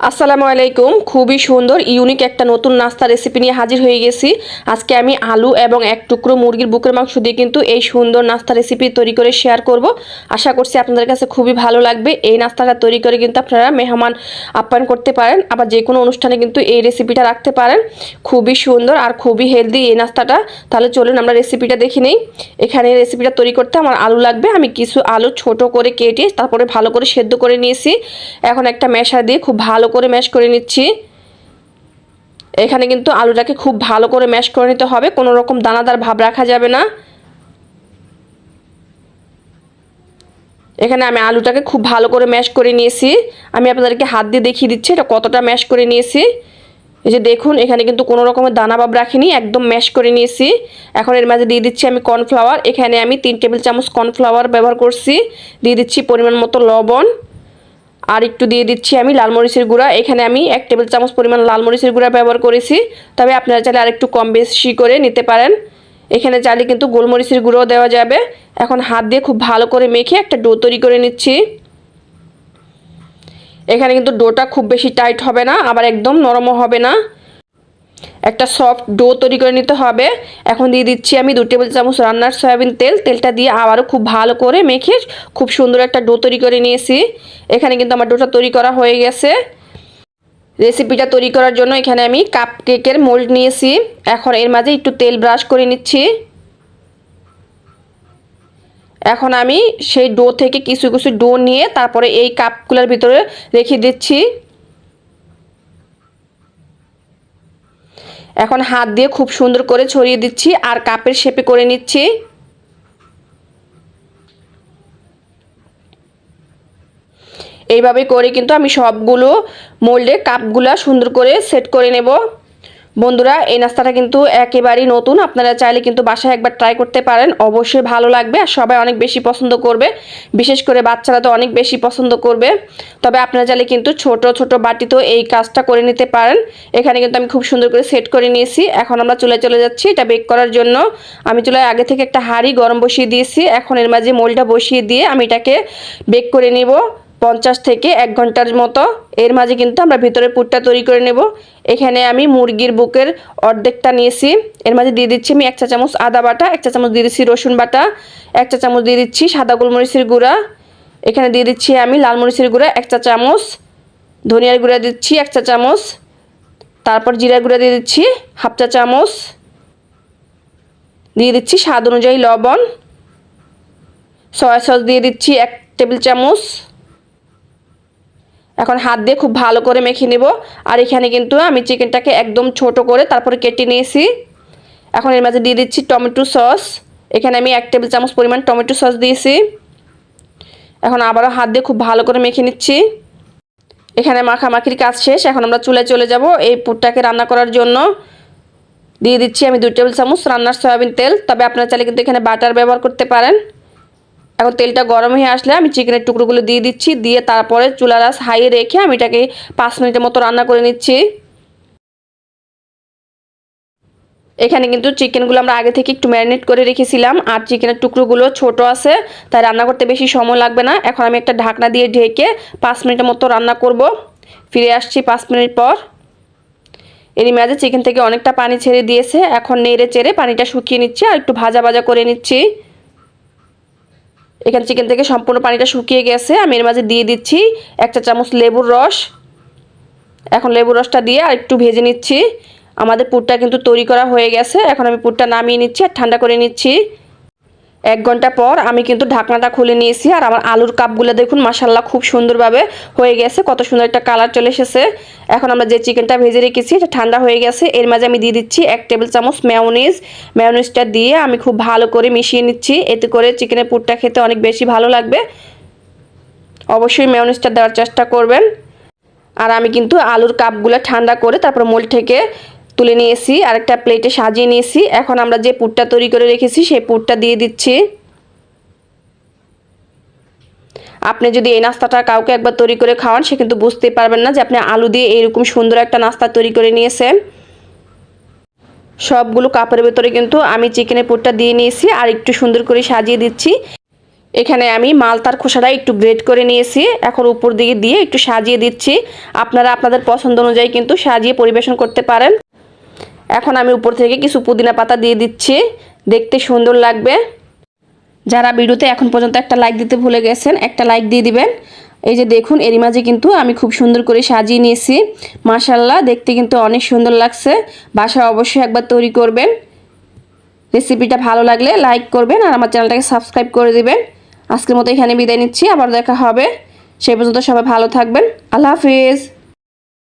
আসসালামু আলাইকুম। খুবই সুন্দর ইউনিক একটা নতুন নাস্তা রেসিপি নিয়ে হাজির হয়ে গেছি। আজকে আমি আলু এবং এক টুকরো মুরগির বুকের মাংস দিয়ে কিন্তু এই সুন্দর নাস্তা রেসিপি তৈরি করে শেয়ার করব। আশা করছি আপনাদের কাছে খুবই ভালো লাগবে। এই নাস্তাটা তৈরি করে কিন্তু আপনারা মেহমান আপ্যায়ন করতে পারেন, আবার যে কোনো অনুষ্ঠানে কিন্তু এই রেসিপিটা রাখতে পারেন। খুবই সুন্দর আর খুবই হেলদি এই নাস্তাটা। তাহলে চলুন আমরা রেসিপিটা দেখে নিই। এখানে রেসিপিটা তৈরি করতে আমার আলু লাগবে। আমি কিছু আলু ছোট করে কেটে তারপরে ভালো করে সেদ্ধ করে নিয়েছি। এখন একটা মেশা দিয়ে খুব ভালো করে ম্যাশ করে নিচ্ছি। এখানে কিন্তু আলুটাকে খুব ভালো করে ম্যাশ করে নিতে হবে, কোনো রকম দানাদার ভাব রাখা যাবে না। এখানে আমি আলুটাকে খুব ভালো করে ম্যাশ করে নিয়েছি। আমি আপনাদেরকে হাত দিয়ে দেখিয়ে দিচ্ছি এটা কতটা ম্যাশ করে নিয়েছি। এই যে দেখুন, এখানে কিন্তু কোনো রকমের দানা ভাব রাখিনি, একদম ম্যাশ করে নিয়েছি। এখন এর মাঝে দিয়ে দিচ্ছি আমি কর্নফ্লাওয়ার এখানে আমি তিন টেবিল চামচ কর্নফ্লাওয়ার ব্যবহার করছি। দিয়ে দিচ্ছি পরিমাণ মতো লবণ। আর একটু দিয়ে দিচ্ছি আমি লাল মরিচের গুঁড়া। এখানে আমি এক টেবিল চামচ পরিমাণ লাল মরিচের গুঁড়া ব্যবহার করেছি। তবে আপনারা চাইলে আর একটু কম বেশি করে নিতে পারেন। এখানে চাইলে কিন্তু গোলমরিচের গুঁড়োও দেওয়া যাবে। এখন হাত দিয়ে খুব ভালো করে মেখে একটা ডো তৈরি করে নিচ্ছি। এখানে কিন্তু ডোটা খুব বেশি টাইট হবে না, আবার একদম নরমও হবে না। একটা সফট ডো তৈরি করে নিতে হবে। এখন দিয়ে দিচ্ছি আমি দু টেবিল চামচ রান্নার সয়াবিন তেল। তেলটা দিয়ে আবারও খুব ভালো করে মেখে খুব সুন্দর একটা ডো তৈরি করে নিয়েছি। এখানে কিন্তু আমার ডোটা তৈরি করা হয়ে গেছে। রেসিপিটা তৈরি করার জন্য এখানে আমি কাপ কেকের মোল্ড নিয়েছি। এখন এর মাঝে একটু তেল ব্রাশ করে নিচ্ছি। এখন আমি সেই ডো থেকে কিছু কিছু ডো নিয়ে তারপরে এই কাপগুলোর ভিতরে রেখে দিচ্ছি। এখন হাত দিয়ে খুব সুন্দর করে ছড়িয়ে দিচ্ছি আর কাপের শেপে করে নিচ্ছি। এইভাবে করে কিন্তু আমি সবগুলো মোল্ডে কাপগুলো সুন্দর করে সেট করে নেব। বন্ধুরা, এই নাস্তাটা কিন্তু একেবারেই নতুন। আপনারা চাইলে কিন্তু বাসায় একবার ট্রাই করতে পারেন। অবশ্যই ভালো লাগবে আর সবাই অনেক বেশি পছন্দ করবে। বিশেষ করে বাচ্চারা তো অনেক বেশি পছন্দ করবে। তবে আপনারা চাইলে কিন্তু ছোট ছোট বাটিতেও এই কাজটা করে নিতে পারেন। এখানে কিন্তু আমি খুব সুন্দর করে সেট করে নিয়েছি। এখন আমরা চুলায় চলে যাচ্ছি। এটা বেক করার জন্য। আমি চুলায় আগে থেকে একটা হাঁড়ি গরম বসিয়ে দিয়েছি। এখন এর মাঝে মোলটা বসিয়ে দিয়ে আমি এটাকে বেক করে নিব। পঞ্চাশ থেকে এক ঘণ্টার মতো। এর মাঝে কিন্তু আমরা ভিতরে পুরটা তৈরি করে নেব। এখানে আমি মুরগির বুকের অর্ধেকটা নিয়েছি। এর মাঝে দিয়ে দিচ্ছি আমি এক চা চামচ আদা বাটা, এক চা চামচ দিয়ে দিচ্ছি রসুন বাটা, এক চা চামচ দিয়ে দিচ্ছি সাদা গোলমরিচের গুঁড়া। এখানে দিয়ে দিচ্ছি আমি লাল মরিচের গুঁড়া, এক চা চামচ। ধনিয়ার গুঁড়া দিচ্ছি এক চা চামচ। তারপর জিরা গুঁড়া দিয়ে দিচ্ছি হাফ চা চামচ। দিয়ে দিচ্ছি স্বাদ অনুযায়ী লবণ। সয়া সস দিয়ে দিচ্ছি এক টেবিল চামচ। এখন হাত দিয়ে খুব ভালো করে মেখে নেব। আর এখানে কিন্তু আমি চিকেনটাকে একদম ছোট করে তারপরে কেটে নিয়েছি। এখন এর মাঝে দিয়ে দিচ্ছি টমেটো সস। এখানে আমি এক টেবিল চামচ পরিমাণ টমেটো সস দিয়েছি। এখন আবারও হাত দিয়ে খুব ভালো করে মেখে নিচ্ছি। এখানে মাখামাখির কাজ শেষ। এখন আমরা চুলায় চলে যাব এই পুরটাকে রান্না করার জন্য। দিয়ে দিচ্ছি আমি দুই টেবিল চামচ রান্নার সয়াবিন তেল। তবে আপনারা চাইলে কিন্তু এখানে বাটার ব্যবহার করতে পারেন। এখন তেলটা গরম হয়ে আসলে আমি চিকেনের টুকরোগুলো দিয়ে দিচ্ছি, দিয়ে তারপরে চুলার আস হাইয়ে রেখে আমি এটাকে পাঁচ মিনিটের মতো রান্না করে নিচ্ছি। এখানে কিন্তু চিকেনগুলো আমরা আগে থেকে একটু ম্যারিনেট করে রেখেছিলাম, আর চিকেনের টুকরোগুলো ছোট আছে, তাই রান্না করতে বেশি সময় লাগবে না। এখন আমি একটা ঢাকনা দিয়ে ঢেকে পাঁচ মিনিটের মতো রান্না করব। ফিরে আসছি পাঁচ মিনিট পর। এরই মাঝে চিকেন থেকে অনেকটা পানি ছেড়ে দিয়েছে, এখন নেড়ে চেড়ে পানিটা শুকিয়ে নিচ্ছি, আর একটু ভাজা ভাজা করে নিচ্ছি। এখানে চিকেন থেকে সম্পূর্ণ পানিটা শুকিয়ে গেছে। আমি এর মাঝে দিয়ে দিচ্ছি একটা চামচ লেবুর রস। এখন লেবুর রসটা দিয়ে আর একটু ভেজে নিচ্ছি। আমাদের পুরটা কিন্তু তৈরি করা হয়ে গেছে। এখন আমি পুরটা নামিয়ে নিচ্ছি আর ঠান্ডা করে নিচ্ছি। এক ঘণ্টা পর আমি কিন্তু ঢাকনাটা খুলে নিয়েছি আর আমার আলুর কাপগুলো দেখুন মাসাল্লাহ খুব সুন্দরভাবে হয়ে গেছে, কত সুন্দর একটা কালার চলে এসেছে। এখন আমরা যে চিকেনটা ভেজে রেখেছি, এটা ঠান্ডা হয়ে গেছে, এর মাঝে আমি দিয়ে দিচ্ছি এক টেবিল চামচ ম্যাওনিজ ম্যাওনিজটা দিয়ে আমি খুব ভালো করে মিশিয়ে নিচ্ছি, এতে করে চিকেনের পুরটা খেতে অনেক বেশি ভালো লাগবে। অবশ্যই ম্যাওনিজটা দেওয়ার চেষ্টা করবেন। আর আমি কিন্তু আলুর কাপগুলো ঠান্ডা করে তারপর মোল থেকে তুলে নিয়েছি, আরেকটা প্লেটে সাজিয়ে নিয়েছি। এখন আমরা যে পুরটা তৈরি করে রেখেছি, সেই পুরটা দিয়ে দিচ্ছি। আপনি যদি এই নাস্তাটা কাউকে একবার তৈরি করে খাওয়ান, সে কিন্তু বুঝতেই পারবেন না যে আপনি আলু দিয়ে এইরকম সুন্দর একটা নাস্তা তৈরি করে নিয়েছেন। সবগুলো কাপড়ের ভেতরে কিন্তু আমি চিকেনের পুরটা দিয়ে নিয়েছি আর একটু সুন্দর করে সাজিয়ে দিচ্ছি। এখানে আমি মালতার খোসাটা একটু গ্রেড করে নিয়েছি। এখন উপর দিকে দিয়ে একটু সাজিয়ে দিচ্ছি। আপনারা আপনাদের পছন্দ অনুযায়ী কিন্তু সাজিয়ে পরিবেশন করতে পারেন। এখন আমি উপর থেকে কিছু পুদিনা পাতা দিয়ে দিচ্ছি। দেখতে সুন্দর লাগবে। যারা ভিডিওতে এখন পর্যন্ত একটা লাইক দিতে ভুলে গেছেন, একটা লাইক দিয়ে দিবেন। এই যে দেখুন, এরই মাঝে কিন্তু আমি খুব সুন্দর করে সাজিয়ে নিয়েছি। মাশাল্লাহ দেখতে কিন্তু অনেক সুন্দর লাগছে। বাসায় অবশ্যই একবার তৈরি করবেন। রেসিপিটা ভালো লাগলে লাইক করবেন আর আমার চ্যানেলটাকে সাবস্ক্রাইব করে দিবেন। আজকের মতো এখানে বিদায় নিচ্ছি, আবার দেখা হবে। সেই পর্যন্ত সবাই ভালো থাকবেন। আল্লাহ হাফিজ।